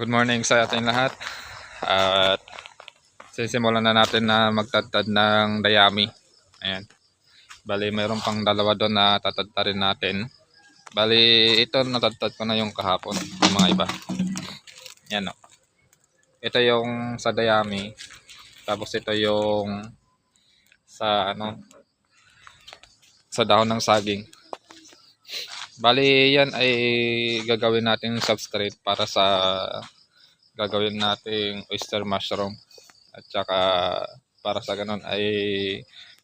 Good morning sa ating lahat. At sisimulan na natin na magtadtad ng dayami. Ayan. Bali, mayroon pang dalawa doon na tatadtarin natin. Bali, ito natadtad ko na yung kahapon. Yung mga iba. Yan o. Ito yung sa dayami. Tapos ito yung sa ano sa dahon ng saging. Bali, yan ay gagawin nating substrate para sa gagawin nating oyster mushroom. At saka para sa ganun ay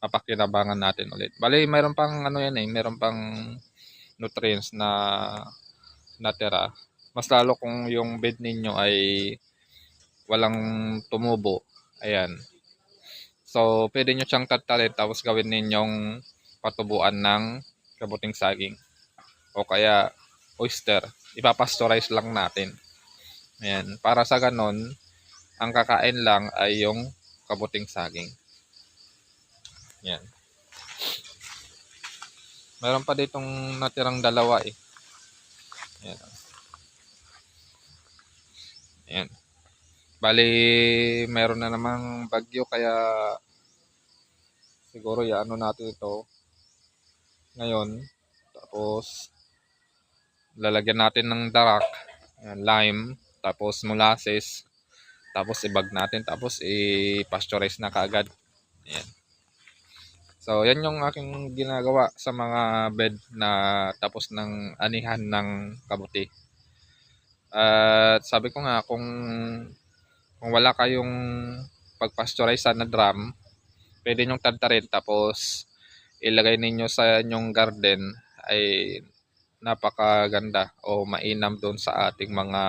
mapakinabangan natin ulit. Bali, mayroon pang ano yan eh, mayroon pang nutrients na natira. Mas lalo kung yung bed ninyo ay walang tumubo. Ayan. So, pwede nyo siyang tatalin tapos gawin ninyong patubuan ng kabuting saging o kaya oyster. Ipapastorize lang natin. Ayan. Para sa ganon, ang kakain lang ay yung kabuting saging. Ayan. Meron pa ditong natirang dalawa eh. Ayan. Ayan. Bali, meron na namang bagyo kaya siguro yaano natin ito ngayon. Tapos, lalagyan natin ng darak, lime, tapos molasses, tapos ibag natin, tapos i-pasteurize na kaagad. Ayan. So, yan yung aking ginagawa sa mga bed na tapos ng anihan ng kabuti. At sabi ko nga, kung kung wala kayong pagpasteurize na drum, pwede nyong tadtarin tapos ilagay ninyo sa inyong garden ay napakaganda o mainam doon sa ating mga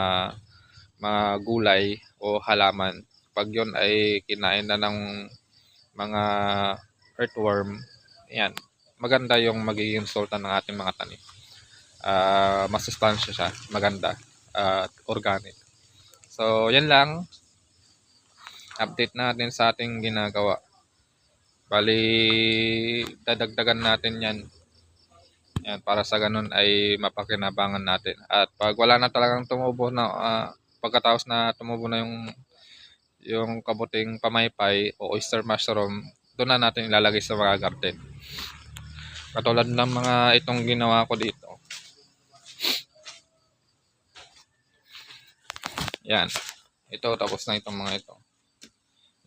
mga gulay o halaman. Pag yun ay kinain na ng mga earthworm, yan, maganda yung magiging resulta ng ating mga tanim. Ah, masustansya siya, maganda at organic. So, yan lang. Update natin sa ating ginagawa. Bali, dadagdagan natin yan. Yan, para sa ganun ay mapakinabangan natin. At pag wala na talagang tumubo na, ah, pagkatapos na tumubo na yung yung kabuting pamaypay o oyster mushroom, doon na natin ilalagay sa mga garden. Katulad ng mga itong ginawa ko dito. Yan. Ito, tapos na itong mga ito.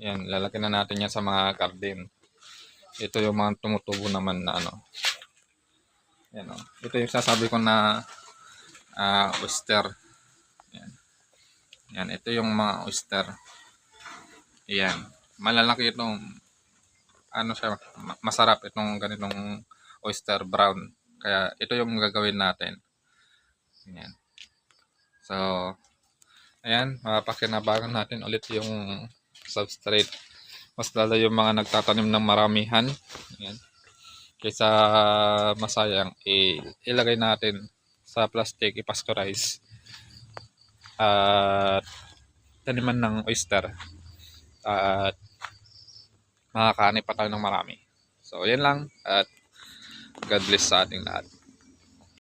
Yan, lalagyan na natin yan sa mga garden. Ito yung mga tumutubo naman na ano. Yan o. Ito yung sasabi ko na ah, oyster. Yan. Yan, ito yung mga oyster. Yan. Malalaki itong ano siya, ma- masarap itong ganitong oyster brown. Kaya ito yung gagawin natin. Yan. So, ayan, mapakinabangan natin ulit yung substrate. Mas lalo yung mga nagtatanim ng maramihan. Ayan. Kaysa masayang, i- ilagay natin sa plastic, ipasteurize. At taniman ng oyster. At makakaani pa tayo ng marami. So, yan lang. At God bless sa ating lahat.